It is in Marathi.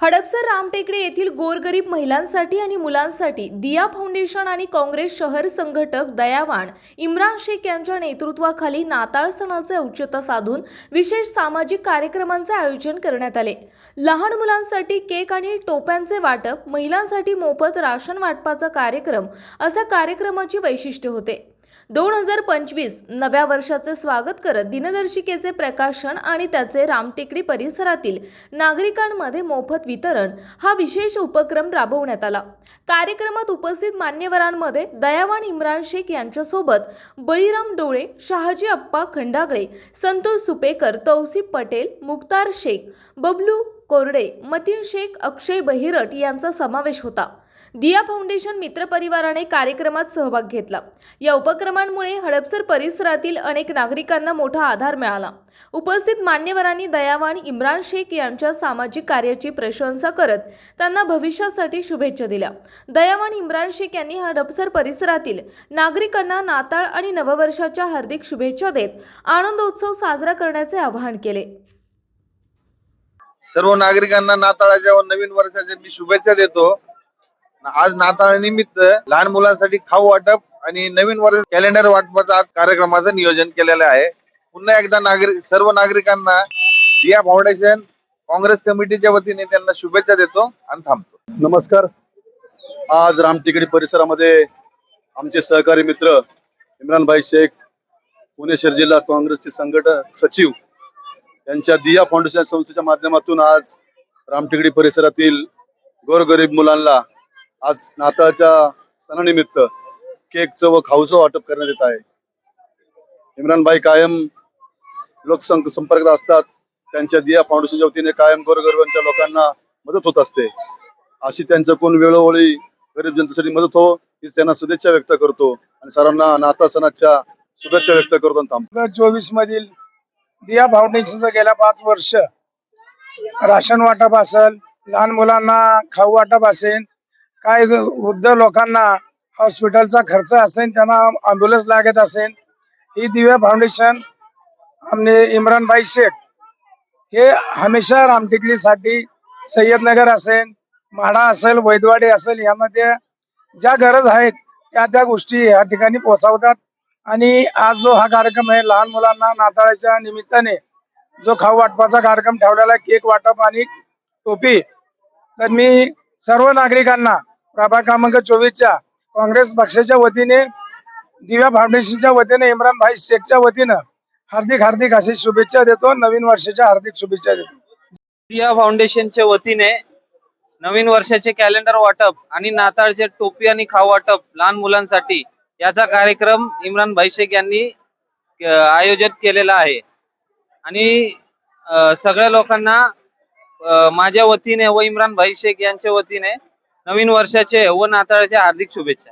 हडपसर रामटेकडे येथील गोरगरीब महिलांसाठी आणि मुलांसाठी दिया फाउंडेशन आणि काँग्रेस शहर संघटक दयावाण इम्रान शेख यांच्या नेतृत्वाखाली नाताळ सणाचे औचित्य साधून विशेष सामाजिक कार्यक्रमांचे आयोजन करण्यात आले. लहान मुलांसाठी केक आणि टोप्यांचे वाटप महिलांसाठी मोफत राशन वाटपाचा कार्यक्रम असा कार्यक्रमाची वैशिष्ट्य होते. दोन हजार पंचवीस नव्या वर्षाचे स्वागत करत दिनदर्शिकेचे प्रकाशन आणि त्याचे रामटेकडी परिसरातील नागरिकांमध्ये मोफत वितरण हा विशेष उपक्रम राबवण्यात आला. कार्यक्रमात उपस्थित मान्यवरांमध्ये दयावान इम्रान शेख यांच्यासोबत बळीराम डोळे शहाजी अप्पा खंडागळे संतोष सुपेकर तौसिफ पटेल मुक्तार शेख बबलू कोरडे मतीन शेख अक्षय बहिरट यांचा समावेश होता. दिया फाउंडेशन मित्रपरिवाराने कार्यक्रमात सहभाग घेतला. या उपक्रमांमुळे हडपसर परिसरातील अनेक नागरिकांना मोठा आधार मिळाला. उपस्थित मान्यवरांनी दयावान इम्रान शेख यांच्या सामाजिक कार्याची प्रशंसा करत त्यांना भविष्यासाठी शुभेच्छा दिल्या. दयावान इम्रान शेख यांनी हडपसर परिसरातील नागरिकांना नाताळ आणि नववर्षाच्या हार्दिक शुभेच्छा देत आनंदोत्सव साजरा करण्याचे आवाहन केले. सर्व नागरिकांना नाताळाच्या व नवीन वर्षाच्या मी शुभेच्छा देतो. आज नाताळानिमित्त लहान मुलांसाठी खाऊ वाटप आणि नवीन वर्ष कॅलेंडर वाटपाचं आज कार्यक्रमाचं नियोजन केलेलं आहे. पुन्हा एकदा नागरिक सर्व नागरिकांना दिया फाउंडेशन काँग्रेस कमिटीच्या वतीने त्यांना शुभेच्छा देतो आणि थांबतो. नमस्कार. आज रामटेकडी परिसरामध्ये आमचे सहकारी मित्र इम्रानभाई शेख पुणे शहर जिल्हा काँग्रेसचे संघटक सचिव यांच्या दिया फाउंडेशन संस्थेच्या माध्यमातून आज रामटेकडी परिसरातील गोरगरीब मुलांना आज नाताळच्या सणानिमित्त केकचं व खाऊचं वाटप करण्यात येत आहे. इम्रानभाई कायम लोकसंख संपर्कात असतात. त्यांच्या दिया फाउंडेशनच्या वतीने कायम गोरगरिबांच्या लोकांना मदत होत असते. अशी त्यांचं कोण वेळोवेळी गरीब जनतेसाठी मदत हो हीच त्यांना शुभेच्छा व्यक्त करतो आणि सर्वांना नाता सणाच्या शुभेच्छा व्यक्त करतो थांबतो. चोवीस मधील दिया फाउंडेशनचं गेल्या पाच वर्ष राशन वाटप असेल लहान मुलांना खाऊ वाटप असेल काय वृद्ध लोकांना हॉस्पिटलचा खर्च असेल त्यांना अँब्युलन्स लागत असेल ही दिव्या फाउंडेशन आमने इम्रान भाई शेख हे हमेशा रामटेकडीसाठी सय्यदनगर असेल म्हाडा असेल वैदवाडी असेल यामध्ये ज्या गरज आहेत त्या त्या गोष्टी या ठिकाणी पोहोचवतात. आणि आज जो हा कार्यक्रम आहे लहान मुलांना नाताळाच्या निमित्ताने जो खाऊ वाटपाचा कार्यक्रम ठेवलेला आहे केक वाटप आणि टोपी तर मी सर्व नागरिकांना प्रभाग क्रमांक चोवीसच्या काँग्रेस पक्षाच्या वतीने दिव्या फाउंडेशनच्या वतीने इम्रान भाई शेखच्या वतीनं हार्दिक हार्दिक अशी शुभेच्छा देतो. नवीन वर्षाच्या हार्दिक शुभेच्छा देतो. दिया फाउंडेशनच्या वतीने नवीन वर्षाचे कॅलेंडर वाटप आणि नाताळचे टोपी आणि खाऊ वाटप लहान मुलांसाठी याचा कार्यक्रम इम्रान भाई शेख यांनी आयोजित केलेला आहे. आणि सगळ्या लोकांना माझ्या वतीने व इम्रान भाई शेख यांच्या वतीने नवीन वर्षाचे व नाताळच्या हार्दिक शुभेच्छा